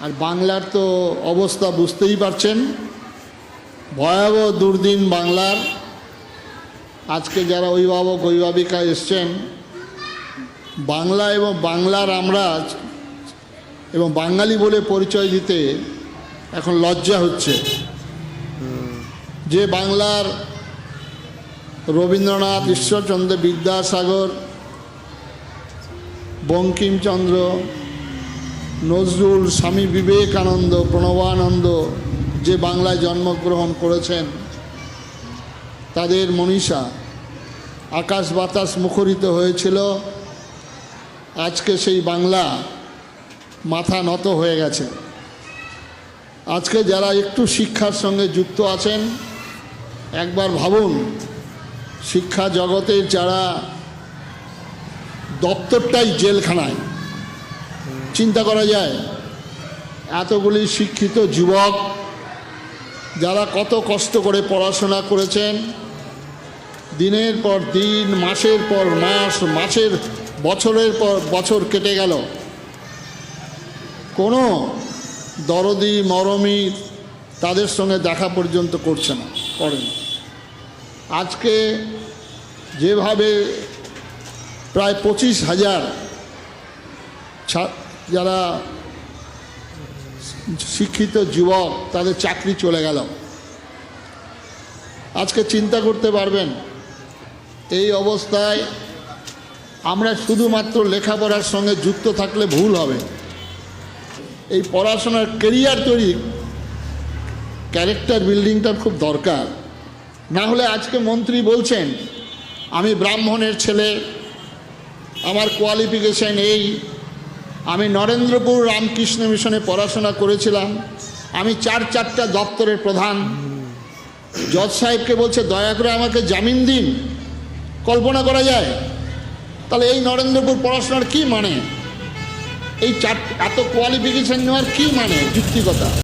আর বাংলার তো অবস্থা বুঝতেই পারছেন। ভয়াবহ দুর্দিন বাংলার। আজকে যারা অভিভাবক, অভিভাবিকা এসছেন, বাংলা এবং বাংলার আমরা এবং বাঙালি বলে পরিচয় দিতে এখন লজ্জা হচ্ছে। যে বাংলার রবীন্দ্রনাথ, ঈশ্বরচন্দ্র বিদ্যাসাগর, বঙ্কিমচন্দ্র নজরুল স্বামী বিবেকানন্দ, প্রণবানন্দ যে বাংলায় জন্মগ্রহণ করেছেন, তাদের মনীষা আকাশ বাতাস মুখরিত হয়েছিল। আজকে সেই বাংলা মাথা নত হয়ে গেছে। আজকে যারা একটু শিক্ষার সঙ্গে যুক্ত আছেন, একবার ভাবুন, শিক্ষা জগতের যারা দপ্তরটাই জেলখানায়। চিন্তা করা যায়। এতগুলি শিক্ষিত যুবক যারা কত কষ্ট করে পড়াশোনা করেছেন, দিনের পর দিন, মাসের পর মাস, মাসের বছরের পর বছর কেটে গেল। কোনো দরদি, মরমি তাদের সঙ্গে দেখা পর্যন্ত করছে না, করেন। আজকে যেভাবে প্রায় পঁচিশ হাজার যারা শিক্ষিত যুবক, তাদের চাকরি চলে গেল। আজকে চিন্তা করতে পারবেন, এই অবস্থায় আমরা শুধুমাত্র লেখাপড়ার সঙ্গে যুক্ত থাকলে ভুল হবে। এই পড়াশোনার কেরিয়ার তৈরি ক্যারেক্টার বিল্ডিংটার খুব দরকার। না হলে আজকে মন্ত্রী বলছেন, আমি ব্রাহ্মণের ছেলে, আমার কোয়ালিফিকেশান এই আমি নরেন্দ্রপুর রামকৃষ্ণ মিশনে পড়াশোনা করেছিলাম। আমি চার চারটা দপ্তরের প্রধান। জজ সাহেবকে বলছে, দয়া করে আমাকে জামিন দিন। কল্পনা করা যায়? তাহলে এই নরেন্দ্রপুর পড়াশোনার কি মানে? এই চার এত কোয়ালিফিকেশান নেওয়ার কি মানে? যুক্তিকতা।